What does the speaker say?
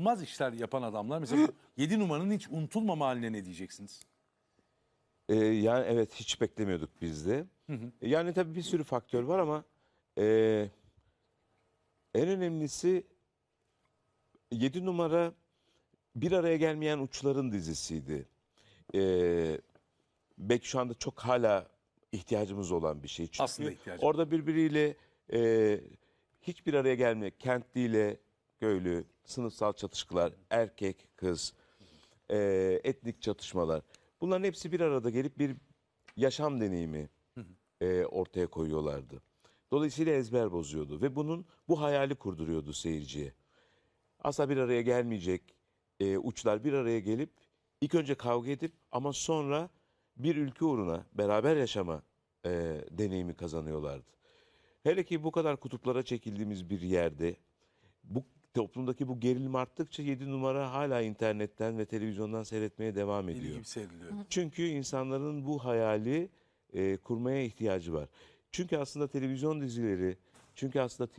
unutulmaz işler yapan adamlar. Mesela bu 7 numaranın hiç unutulmama haline ne diyeceksiniz? Ee, yani evet hiç beklemiyorduk biz de. Yani tabii bir sürü faktör var ama e, en önemlisi 7 numara bir araya gelmeyen uçların dizisiydi. Ee, belki şu anda çok hala ihtiyacımız olan bir şey. Çünkü Aslında ihtiyacımız. orada birbiriyle e, hiçbir araya gelme, kentliyle köylü, sınıfsal çatışmalar, erkek, kız, e, etnik çatışmalar. Bunların hepsi bir arada gelip bir yaşam deneyimi e, ortaya koyuyorlardı. Dolayısıyla ezber bozuyordu ve bunun bu hayali kurduruyordu seyirciye. Asla bir araya gelmeyecek e, uçlar bir araya gelip ilk önce kavga edip ama sonra bir ülke uğruna beraber yaşama e, deneyimi kazanıyorlardı. Hele ki bu kadar kutuplara çekildiğimiz bir yerde bu toplumdaki bu gerilim arttıkça 7 numara hala internetten ve televizyondan seyretmeye devam ediyor. seyrediliyor. Çünkü insanların bu hayali e, kurmaya ihtiyacı var. Çünkü aslında televizyon dizileri, çünkü aslında